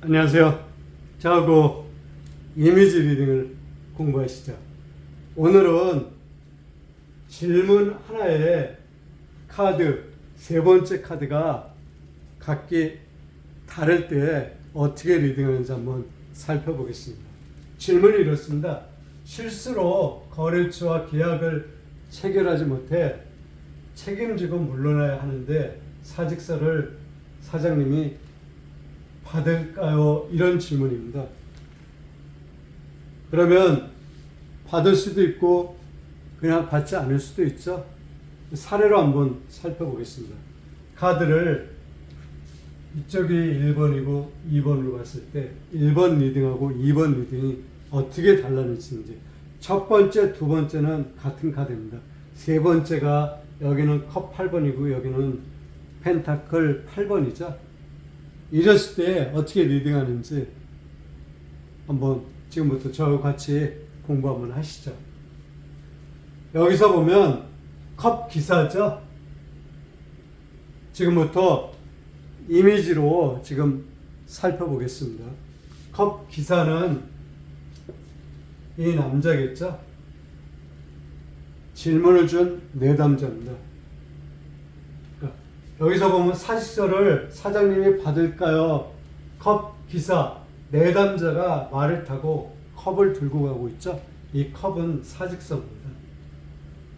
안녕하세요. 저하고 이미지 리딩을 공부하시죠. 오늘은 질문 하나에 카드, 세 번째 카드가 각기 다를 때 어떻게 리딩하는지 한번 살펴보겠습니다. 질문이 이렇습니다. 실수로 거래처와 계약을 체결하지 못해 책임지고 물러나야 하는데 사직서를 사장님이 받을까요? 이런 질문입니다. 그러면 받을 수도 있고 그냥 받지 않을 수도 있죠. 사례로 한번 살펴보겠습니다. 카드를 이쪽이 1번이고 2번으로 봤을 때 1번 리딩하고 2번 리딩이 어떻게 달라질지 첫 번째, 두 번째는 같은 카드입니다. 세 번째가 여기는 컵 8번이고 여기는 펜타클 8번이죠. 이랬을 때 어떻게 리딩하는지 한번 지금부터 저와 같이 공부 한번 하시죠. 여기서 보면 컵 기사죠. 지금부터 이미지로 지금 살펴보겠습니다. 컵 기사는 이 남자겠죠. 질문을 준 내담자입니다. 여기서 보면 사직서를 사장님이 받을까요? 컵 기사 내담자가 말을 타고 컵을 들고 가고 있죠. 이 컵은 사직서입니다.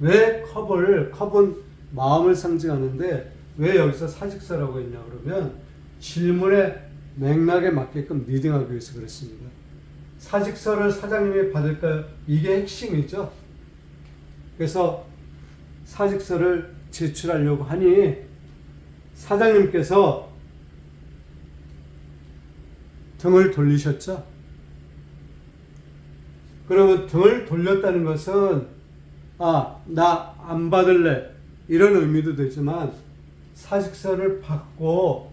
왜 컵을 컵은 마음을 상징하는데 왜 여기서 사직서라고 했냐 그러면 질문의 맥락에 맞게끔 리딩하기 위해서 그랬습니다. 사직서를 사장님이 받을까요? 이게 핵심이죠. 그래서 사직서를 제출하려고 하니 사장님께서 등을 돌리셨죠. 그러면 등을 돌렸다는 것은 아, 나 안 받을래. 이런 의미도 되지만 사직서를 받고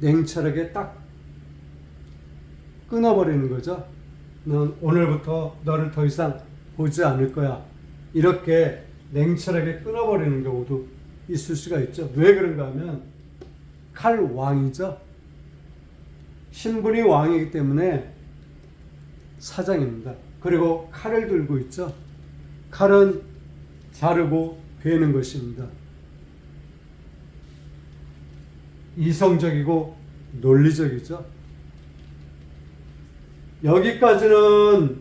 냉철하게 딱 끊어버리는 거죠. 넌 오늘부터 너를 더 이상 보지 않을 거야. 이렇게 냉철하게 끊어버리는 경우도 있을 수가 있죠. 왜 그런가 하면 칼 왕이죠. 신분이 왕이기 때문에 사장입니다. 그리고 칼을 들고 있죠. 칼은 자르고 베는 것입니다. 이성적이고 논리적이죠. 여기까지는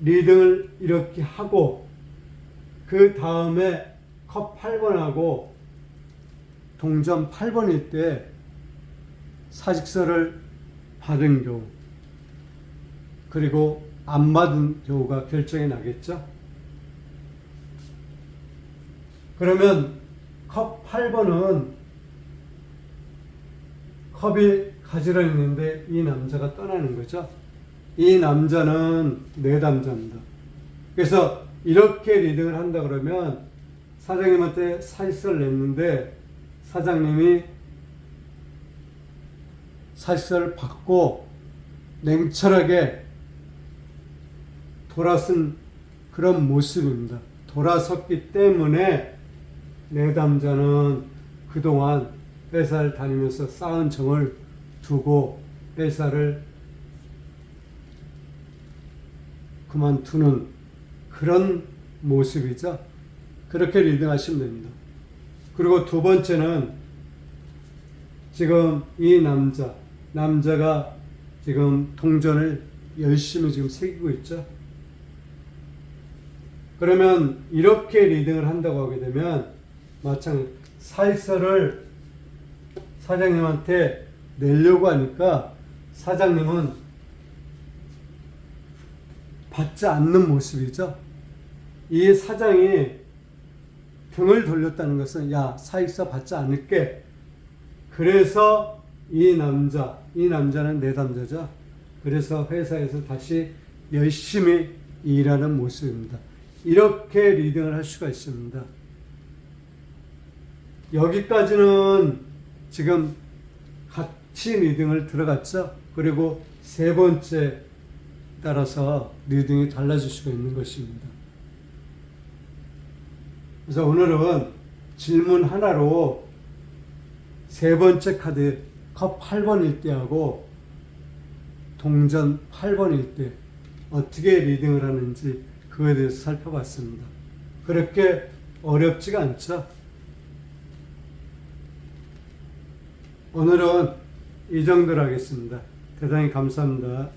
리딩을 이렇게 하고 그 다음에 컵 8번하고 동전 8번일 때 사직서를 받은 경우 그리고 안 받은 경우가 결정이 나겠죠. 그러면 컵 8번은 컵이 가지러 있는데 이 남자가 떠나는 거죠. 이 남자는 내담자입니다. 그래서 이렇게 리딩을 한다 그러면 사장님한테 사직서를 냈는데 사장님이 사직서를 받고 냉철하게 돌아선 그런 모습입니다. 돌아섰기 때문에 내담자는 그동안 회사를 다니면서 쌓은 정을 두고 회사를 그만두는 그런 모습이죠. 그렇게 리딩하시면 됩니다. 그리고 두 번째는 지금 이 남자, 남자가 지금 동전을 열심히 지금 새기고 있죠. 그러면 이렇게 리딩을 한다고 하게 되면 마찬가지 사익서를 사장님한테 내려고 하니까 사장님은 받지 않는 모습이죠. 이 사장이 등을 돌렸다는 것은 야 사익서 받지 않을게. 그래서 이 남자, 이 남자는 내 남자죠. 그래서 회사에서 다시 열심히 일하는 모습입니다. 이렇게 리딩을 할 수가 있습니다. 여기까지는 지금 같이 리딩을 들어갔죠. 그리고 세 번째 따라서 리딩이 달라질 수가 있는 것입니다. 그래서 오늘은 질문 하나로 세 번째 카드 컵 8번일 때하고 동전 8번일 때 어떻게 리딩을 하는지 그거에 대해서 살펴봤습니다. 그렇게 어렵지가 않죠. 오늘은 이 정도로 하겠습니다. 대단히 감사합니다.